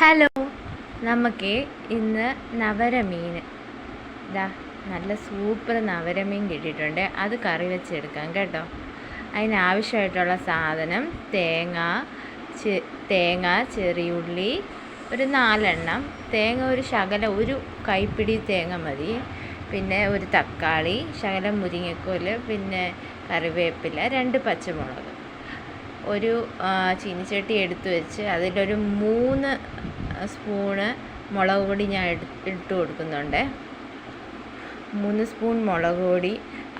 Hello. നമുക്ക് ഇന്ന് നവരമീൻ ഇതാ നല്ല സൂപ്പർ നവരമീൻ കിട്ടിയിട്ടുണ്ട്. അത് കറി വെച്ചെടുക്കാം കേട്ടോ. അതിനാവശ്യമായിട്ടുള്ള സാധനം തേങ്ങ തേങ്ങ ചെറിയുള്ളി ഒരു നാലെണ്ണം. തേങ്ങ ഒരു ശകല ഒരു കൈപ്പിടി തേങ്ങ മതി. പിന്നെ ഒരു തക്കാളി ശകലം മുരിങ്ങക്കോൽ പിന്നെ കറിവേപ്പില രണ്ട് പച്ചമുളക്. ഒരു ചീനിച്ചട്ടി എടുത്ത് വെച്ച് അതിലൊരു മൂന്ന് സ്പൂണ് മുളക് പൊടി ഞാൻ ഇട്ട് കൊടുക്കുന്നുണ്ട്. മൂന്ന് സ്പൂൺ മുളക് പൊടി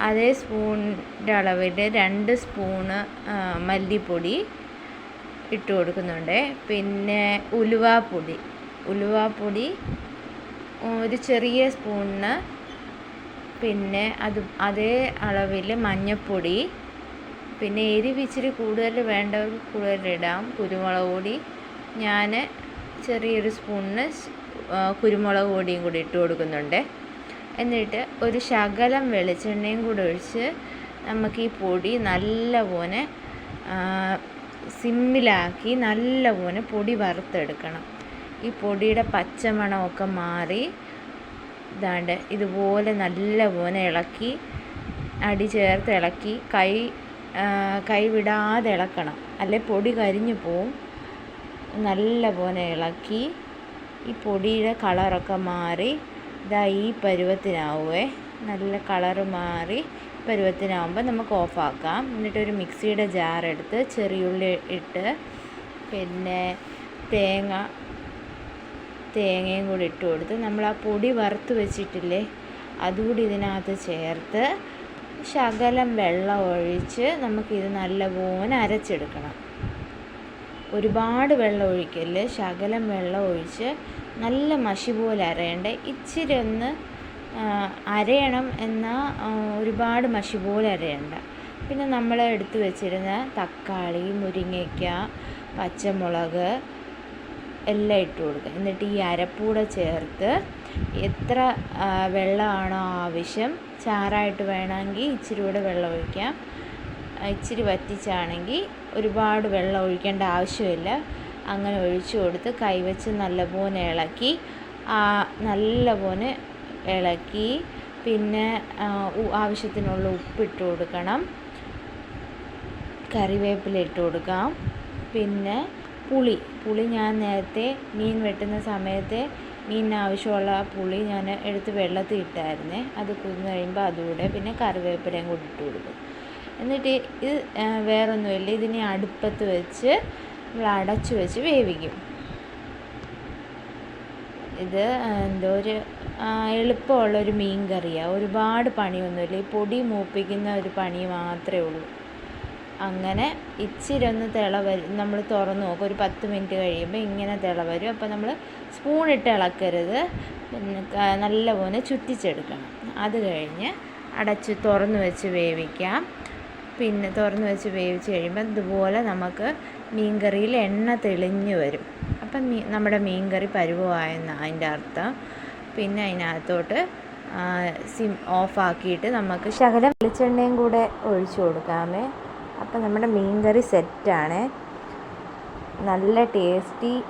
അതേ സ്പൂണിന്റെ അളവിൽ രണ്ട് സ്പൂണ് മല്ലിപ്പൊടി ഇട്ട് കൊടുക്കുന്നുണ്ട്. പിന്നെ ഉലുവാപ്പൊടി ഉലുവാപ്പൊടി ഒരു ചെറിയ സ്പൂണിന് പിന്നെ അത് അതേ അളവിൽ മഞ്ഞൾപ്പൊടി പിന്നെ എരിവ് ഇച്ചിരി കൂടുതൽ വേണ്ടവർക്ക് കൂടുതലിടാം കുരുമുളക് പൊടി. ഞാൻ ചെറിയൊരു സ്പൂണിന് കുരുമുളക് പൊടിയും കൂടി ഇട്ട് കൊടുക്കുന്നുണ്ട്. എന്നിട്ട് ഒരു ശകലം വെളിച്ചെണ്ണയും കൂടെ ഒഴിച്ച് നമുക്ക് ഈ പൊടി നല്ലപോലെ സിമ്മിലാക്കി നല്ലപോലെ പൊടി വറുത്തെടുക്കണം. ഈ പൊടിയുടെ പച്ചമണമൊക്കെ മാറി ഇതാണ്ട് ഇതുപോലെ നല്ലപോലെ ഇളക്കി അടി ചേർത്ത് ഇളക്കി കൈ ആ, കൈ വിടാതെ ഇളക്കണം. അല്ലെ പൊടി കരിഞ്ഞു പോവും. നല്ല പോലെ ഇളക്കി ഈ പൊടിയുടെ കളറൊക്കെ മാറി ഇതാ ഈ പരുവത്തിനാവുമേ നല്ല കളറ് മാറി പരുവത്തിനാവുമ്പോൾ നമുക്ക് ഓഫാക്കാം. എന്നിട്ടൊരു മിക്സിയുടെ ജാർ എടുത്ത് ചെറിയുള്ളി ഇട്ട് പിന്നെ തേങ്ങ തേങ്ങയും കൂടി ഇട്ട് കൊടുത്ത് നമ്മൾ ആ പൊടി വറുത്ത് വെച്ചിട്ടില്ലേ അതുകൂടി ഇതിനകത്ത് ചേർത്ത് ശകലം വെള്ളം ഒഴിച്ച് നമുക്കിത് നല്ലപോലെ അരച്ചെടുക്കണം. ഒരുപാട് വെള്ളം ഒഴിക്കൽ ശകലം വെള്ളം ഒഴിച്ച് നല്ല മഷി പോലെ അരയണ്ടേ? ഇച്ചിരി ഒന്ന് അരയണം എന്നാൽ ഒരുപാട് മഷി പോലെ അരയണ്ട. പിന്നെ നമ്മൾ എടുത്തു വെച്ചിരുന്ന തക്കാളി മുരിങ്ങയ്ക്ക പച്ചമുളക് എല്ലാം ഇട്ട് കൊടുക്കുക. എന്നിട്ട് ഈ അരപ്പൂടെ ചേർത്ത് എത്ര വെള്ളമാണോ ആവശ്യം ചാറായിട്ട് വേണമെങ്കിൽ ഇച്ചിരി കൂടെ വെള്ളം ഒഴിക്കാം. ഇച്ചിരി വറ്റിച്ചാണെങ്കിൽ ഒരുപാട് വെള്ളം ഒഴിക്കേണ്ട ആവശ്യമില്ല. അങ്ങനെ ഒഴിച്ചു കൊടുത്ത് കൈവച്ച് നല്ലപോലെ ഇളക്കി നല്ലപോലെ ഇളക്കി പിന്നെ ആവശ്യത്തിനുള്ള ഉപ്പിട്ട് കൊടുക്കണം. കറിവേപ്പില ഇട്ട് കൊടുക്കാം. പിന്നെ പുളി. പുളി ഞാൻ നേരത്തെ മീൻ വെട്ടുന്ന സമയത്ത് മീനിന് ആവശ്യമുള്ള പുളി ഞാൻ എടുത്ത് വെള്ളത്തിൽ ഇട്ടായിരുന്നേ. അത് കുതിർന്ന് കഴിയുമ്പോൾ അതുകൂടെ പിന്നെ കറിവേപ്പിലയും കൂടി ഇട്ട് കൊടുക്കും. എന്നിട്ട് ഇത് വേറൊന്നുമില്ല. ഇതിനെ അടുപ്പത്ത് വെച്ച് നമ്മൾ അടച്ചു വെച്ച് വേവിക്കും. ഇത് എന്തോ ഒരു ആ, എളുപ്പമുള്ളൊരു മീൻ കറിയാണ് ഒരുപാട് പണിയൊന്നുമില്ല. ഈ പൊടി മൂപ്പിക്കുന്ന ഒരു പണി മാത്രമേ ഉള്ളൂ. അങ്ങനെ ഇച്ചിരി ഒന്ന് തിള വരും നമ്മൾ തുറന്ന് നോക്കും. ഒരു പത്ത് മിനിറ്റ് കഴിയുമ്പോൾ ഇങ്ങനെ തിള വരും അപ്പോൾ നമ്മൾ സ്പൂണിട്ട് ഇളക്കരുത്. പിന്നെ നല്ലപോലെ ചുറ്റിച്ചെടുക്കണം. അത് കഴിഞ്ഞ് അടച്ച് തുറന്ന് വെച്ച് വേവിക്കാം. പിന്നെ തുറന്ന് വെച്ച് വേവിച്ച് കഴിയുമ്പോൾ ഇതുപോലെ നമുക്ക് മീൻകറിയിൽ എണ്ണ തെളിഞ്ഞു വരും. അപ്പം മീ നമ്മുടെ മീൻകറി പരുവമായെന്ന് അതിന്റെ അർത്ഥം. പിന്നെ അതിനകത്തോട്ട് സിം ഓഫാക്കിയിട്ട് നമുക്ക് ശകലം വെളിച്ചെണ്ണയും കൂടെ ഒഴിച്ചു കൊടുക്കാമേ. അപ്പം നമ്മുടെ മീൻകറി സെറ്റാണ്. നല്ല ടേസ്റ്റി.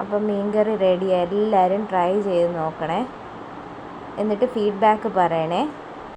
അപ്പം മീൻകറി റെഡി എല്ലാവരും ട്രൈ ചെയ്ത് നോക്കണേ. എന്നിട്ട് ഫീഡ്ബാക്ക് പറയണേ.